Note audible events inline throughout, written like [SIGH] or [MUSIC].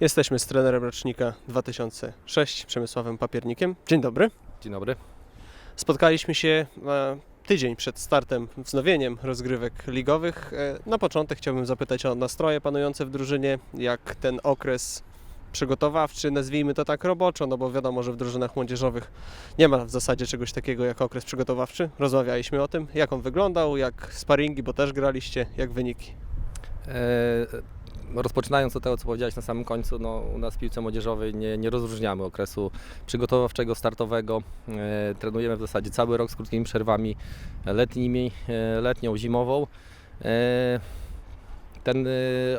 Jesteśmy z trenerem rocznika 2006, Przemysławem Papiernikiem. Dzień dobry. Dzień dobry. Spotkaliśmy się e, tydzień przed startem, wznowieniem rozgrywek ligowych. E, Na początek chciałbym zapytać o nastroje panujące w drużynie, jak ten okres przygotowawczy, nazwijmy to tak roboczo, no bo wiadomo, że w drużynach młodzieżowych nie ma w zasadzie czegoś takiego jak okres przygotowawczy. Rozmawialiśmy o tym, jak on wyglądał, jak sparingi, bo też graliście, jak wyniki. Rozpoczynając od tego, co powiedziałeś na samym końcu, no, u nas w piłce młodzieżowej nie, nie rozróżniamy okresu przygotowawczego, startowego. E, trenujemy w zasadzie cały rok z krótkimi przerwami letnimi, e, letnią, zimową. E, ten e,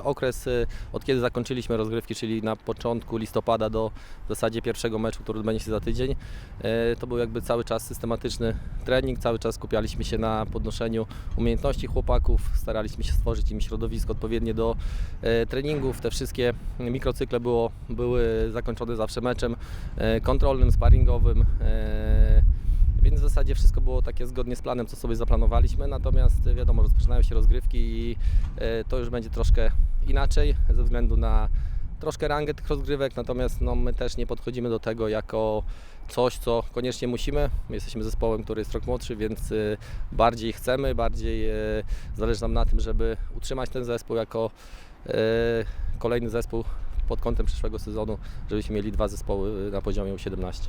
okres, e, od kiedy zakończyliśmy rozgrywki, czyli na początku listopada do w zasadzie pierwszego meczu, który odbędzie się za tydzień, e, to był jakby cały czas systematyczny trening, cały czas skupialiśmy się na podnoszeniu umiejętności chłopaków, staraliśmy się stworzyć im środowisko odpowiednie do treningów. Te wszystkie mikrocykle było, były zakończone zawsze meczem kontrolnym, sparingowym. Zasadzie wszystko było takie zgodnie z planem, co sobie zaplanowaliśmy. Natomiast e, wiadomo, rozpoczynają się rozgrywki i e, to już będzie troszkę inaczej ze względu na troszkę rangę tych rozgrywek. Natomiast no, my też nie podchodzimy do tego jako coś, co koniecznie musimy. My jesteśmy zespołem, który jest rok młodszy, więc e, bardziej chcemy, bardziej zależy nam na tym, żeby utrzymać ten zespół jako kolejny zespół pod kątem przyszłego sezonu, żebyśmy mieli dwa zespoły na poziomie U17.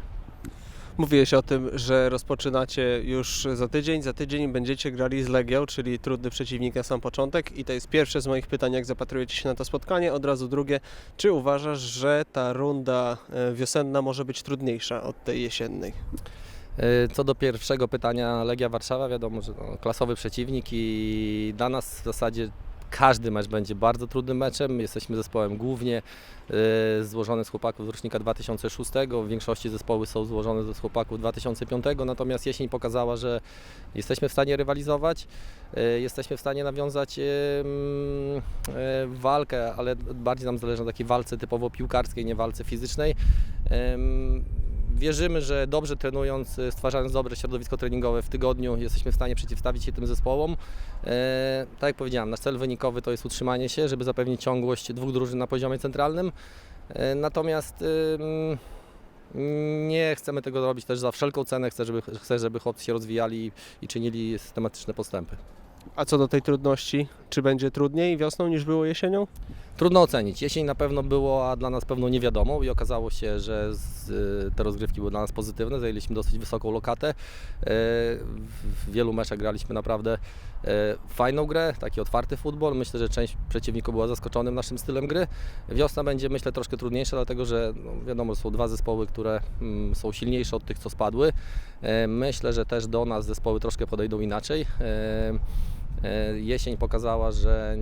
Mówiłeś o tym, że rozpoczynacie już za tydzień. Za tydzień będziecie grali z Legią, czyli trudny przeciwnik na sam początek. I to jest pierwsze z moich pytań, jak zapatrujecie się na to spotkanie. Od razu drugie, czy uważasz, że ta runda e, wiosenna może być trudniejsza od tej jesiennej? E, Co do pierwszego pytania, Legia Warszawa, wiadomo, że no, klasowy przeciwnik i dla nas w zasadzie każdy mecz będzie bardzo trudnym meczem. Jesteśmy zespołem głównie e, złożony z chłopaków z rocznika 2006. W większości zespoły są złożone z chłopaków 2005, natomiast jesień pokazała, że jesteśmy w stanie rywalizować, e, jesteśmy w stanie nawiązać e, mm, walkę, ale bardziej nam zależy na takiej walce typowo piłkarskiej, nie walce fizycznej. Wierzymy, że dobrze trenując, e, stwarzając dobre środowisko treningowe w tygodniu, jesteśmy w stanie przeciwstawić się tym zespołom. E, tak jak powiedziałem, nasz cel wynikowy to jest utrzymanie się, żeby zapewnić ciągłość dwóch drużyn na poziomie centralnym. E, natomiast nie chcemy tego robić też za wszelką cenę. Chcę, żeby, chcę, żeby chłopcy się rozwijali i, i czynili systematyczne postępy. A co do tej trudności, czy będzie trudniej wiosną niż było jesienią? Trudno ocenić. Jesień na pewno była dla nas pewną niewiadomą i okazało się, że z, y, te rozgrywki były dla nas pozytywne. Zajęliśmy dosyć wysoką lokatę. E, W wielu meczach graliśmy naprawdę e, fajną grę, taki otwarty futbol. Myślę, że część przeciwników była zaskoczonym naszym stylem gry. Wiosna będzie myślę troszkę trudniejsza, dlatego że no, wiadomo, są dwa zespoły, które mm, są silniejsze od tych, co spadły. Myślę, że też do nas zespoły troszkę podejdą inaczej. Jesień pokazała, że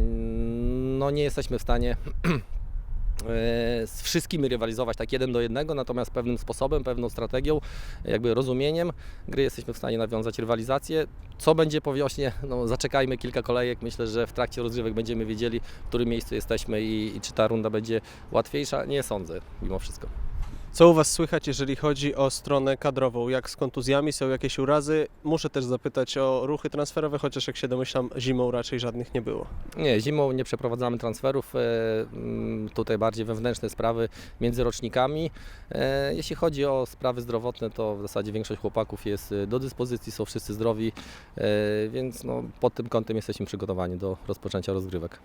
no nie jesteśmy w stanie [CLEARS THROAT] e, z wszystkimi rywalizować tak jeden do jednego, natomiast pewnym sposobem, pewną strategią, jakby rozumieniem gry jesteśmy w stanie nawiązać rywalizację. Co będzie po wiośnie? No, zaczekajmy kilka kolejek. Myślę, że w trakcie rozgrywek będziemy wiedzieli, w którym miejscu jesteśmy i, i czy ta runda będzie łatwiejsza. Nie sądzę, mimo wszystko. Co u Was słychać, jeżeli chodzi o stronę kadrową? Jak z kontuzjami? Są jakieś urazy? Muszę też zapytać o ruchy transferowe, chociaż jak się domyślam, zimą raczej żadnych nie było. Nie, zimą nie przeprowadzamy transferów. e, mm, Tutaj bardziej wewnętrzne sprawy między rocznikami. E, Jeśli chodzi o sprawy zdrowotne, to w zasadzie większość chłopaków jest e, do dyspozycji, są wszyscy zdrowi, więc no, pod tym kątem jesteśmy przygotowani do rozpoczęcia rozgrywek.